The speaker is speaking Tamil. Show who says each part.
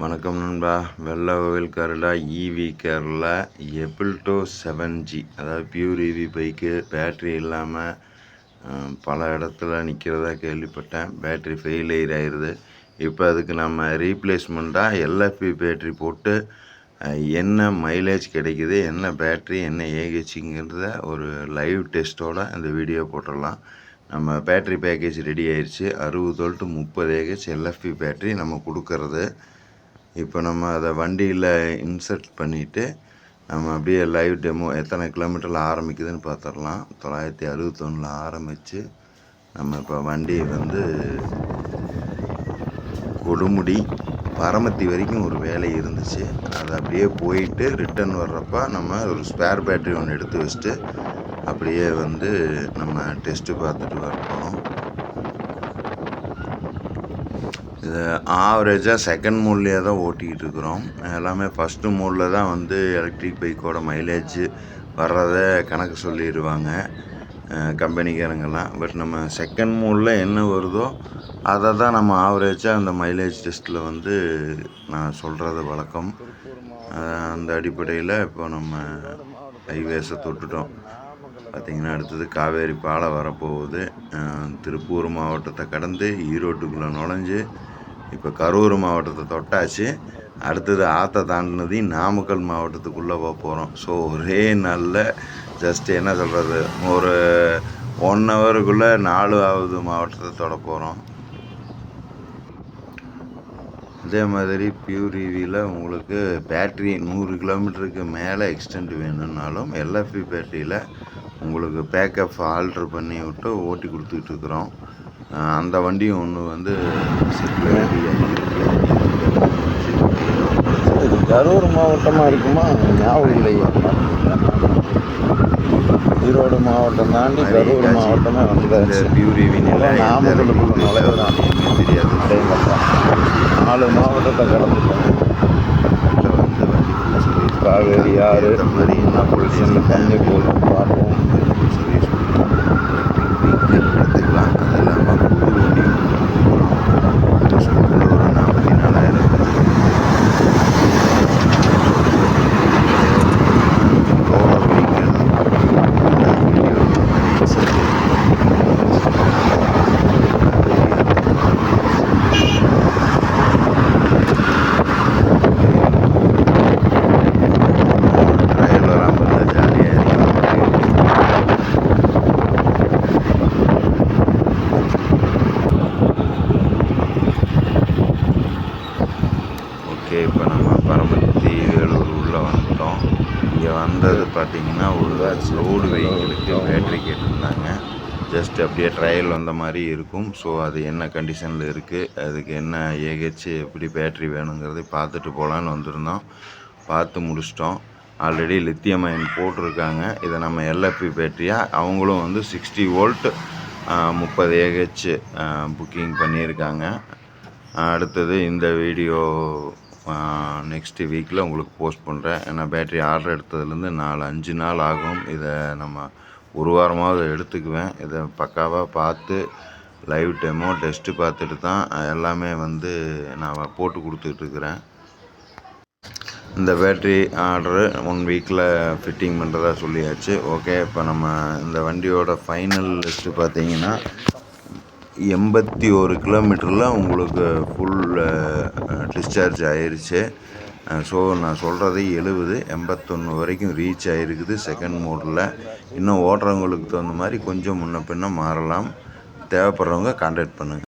Speaker 1: வணக்கம் நண்பா. வெள்ளை கோவில் கேரளா இவி கேரளா எபிள்டோ செவன் ஜி அதாவது பியூர் இவி பைக்கு பேட்ரி இல்லாமல் பல இடத்துல நிற்கிறதா கேள்விப்பட்டேன். பேட்ரி ஃபெயிலியர் ஆயிடுது இப்போ அதுக்கு நம்ம ரீப்ளேஸ்மெண்ட்டாக எல்எஃப்பி பேட்ரி போட்டு என்ன மைலேஜ் கிடைக்குது என்ன பேட்ரி என்ன ஏஹெச்ங்கிறத ஒரு லைவ் டெஸ்ட்டோட இந்த வீடியோ போட்டுடலாம். நம்ம பேட்ரி பேக்கேஜ் ரெடி ஆயிடுச்சு அறுபது வோல்ட்டு முப்பது ஏஹெச் எல்எஃப்பி பேட்ரி நம்ம கொடுக்கறது. இப்போ நம்ம அதை வண்டியில் இன்சர்ட் பண்ணிவிட்டு நம்ம அப்படியே லைவ் டெமோ எத்தனை கிலோமீட்டரில் ஆரம்பிக்குதுன்னு பார்த்துடலாம். தொள்ளாயிரத்தி அறுபத்தொன்னில் ஆரம்பித்து நம்ம இப்போ வண்டி வந்து கொடுமுடி பரமத்தி வரைக்கும் ஒரு வேலை இருந்துச்சு. அது அப்படியே போயிட்டு ரிட்டர்ன் வர்றப்ப நம்ம ஒரு ஸ்பேர் பேட்டரி ஒன்று எடுத்து வச்சுட்டு அப்படியே வந்து நம்ம டெஸ்ட்டு பார்த்துட்டு வரப்போம் போகிறோம் இது ஆவரேஜாக செகண்ட் மோட்லேயே தான் ஓட்டிக்கிட்டு இருக்கிறோம் எல்லாமே ஃபஸ்ட்டு மோடில் தான் வந்து எலக்ட்ரிக் பைக்கோட மைலேஜ் வர்றதை கணக்கு சொல்லிடுவாங்க கம்பெனிக்காரங்கெல்லாம். பட் நம்ம செகண்ட் மோடில் என்ன வருதோ அதை தான் நம்ம ஆவரேஜாக அந்த மைலேஜ் டெஸ்ட்டில் வந்து நான் சொல்கிறது வழக்கம். அந்த அடிப்படையில் இப்போ நம்ம ஹைவேஸை தொட்டுட்டோம். பார்த்திங்கன்னா அடுத்தது காவேரி பாலம் வரப்போகுது. திருப்பூர் மாவட்டத்தை கடந்து ஈரோட்டுக்குள்ளே நுழைஞ்சு இப்போ கரூர் மாவட்டத்தை தொட்டாச்சு. அடுத்தது ஆற்றை தாண்டினதையும் நாமக்கல் மாவட்டத்துக்குள்ளே போக போகிறோம் ஸோ ஒரே நாளில் ஜஸ்ட் என்ன சொல்கிறது ஒரு ஒன் ஹவருக்குள்ளே நாலாவது மாவட்டத்தை தொட போகிறோம் அதே மாதிரி பியூர் உங்களுக்கு பேட்ரி நூறு கிலோமீட்டருக்கு மேலே எக்ஸ்டெண்ட் வேணும்னாலும் எல்எஃபி பேட்டரியில் உங்களுக்கு பேக்கப் ஆல்ட்ரு பண்ணி விட்டு ஓட்டி அஹ் அந்த வண்டியும் ஒன்று வந்து
Speaker 2: கரூர் மாவட்டமாக இருக்குமா? ஞாபகம் இல்லையா? ஈரோடு மாவட்டம் தாண்டி கரூர் மாவட்டமே வந்தாச்சு நாமக்கலுக்குள்ள நுழைவுதான்.
Speaker 1: தெரியாது.
Speaker 2: நாலு மாவட்டத்தை கடந்துட்டோம். காவேரி ஆறு
Speaker 1: மாதிரி என்ன
Speaker 2: புளிச்சல் தண்ணி போகும் பார்ப்போம்
Speaker 1: எடுத்துக்கலாம் அது இல்லாமல் புது வண்டி ஒரு நாற்பத்தி நாலாயிரம் ட்ரையல் வராமல் இருந்தால் ஜாலியாக இருக்கும் ஓகே இப்போ நம்ம பரமத்தி வேலூர் உள்ளே வந்துட்டோம். இங்கே வந்தது பார்த்தீங்கன்னா ஒரு ரோடு வெஹிக்கிளுக்கு பேட்ரி கேட்டிருந்தாங்க. ஜஸ்ட் அப்படியே ட்ரையல் வந்த மாதிரி இருக்கும். ஸோ அது என்ன கண்டிஷனில் இருக்குது அதுக்கு என்ன ஏஹெச் எப்படி பேட்ரி வேணுங்கிறதை பார்த்துட்டு போகலான்னு வந்திருந்தோம். பார்த்து முடிச்சிட்டோம். ஆல்ரெடி லித்தியம் அயன் போட்டிருக்காங்க. இதை நம்ம எல்எப்பி பேட்டரியாக அவங்களும் வந்து சிக்ஸ்டி வோல்ட் முப்பது ஏஹெச் புக்கிங் பண்ணியிருக்காங்க. அடுத்தது இந்த வீடியோ நெக்ஸ்ட்டு வீக்கில் உங்களுக்கு போஸ்ட் பண்ணுறேன் ஏன்னா பேட்டரி ஆர்டர் எடுத்ததுலேருந்து நாலு அஞ்சு நாள் ஆகும். இதை நம்ம ஒரு வாரமாவது எடுத்துக்குவேன். இதை பக்காவாக பார்த்து லைவ் டெமோ டெஸ்ட்டு பார்த்துட்டு தான் எல்லாமே வந்து நான் போட்டு கொடுத்துட்ருக்குறேன். இந்த பேட்ரி ஆர்டரு ஒன் வீக்கில் ஃபிட்டிங் பண்ணுறதா சொல்லியாச்சு. ஓகே இப்போ நம்ம இந்த வண்டியோட ஃபைனல் லிஸ்ட்டு பார்த்தீங்கன்னா எண்பத்தி ஒரு கிலோமீட்டரில் உங்களுக்கு ஃபுல் டிஸ்சார்ஜ் ஆகிருச்சு ஸோ நான் சொல்கிறது எழுபது எண்பத்தொன்று வரைக்கும் ரீச் ஆகிருக்குது செகண்ட் மோடில் இன்னும் ஓட்டுறவங்களுக்கு தகுந்த மாதிரி கொஞ்சம் முன்னே பின்னே மாறலாம். தேவைப்படுறவங்க கான்டாக்ட் பண்ணுங்கள்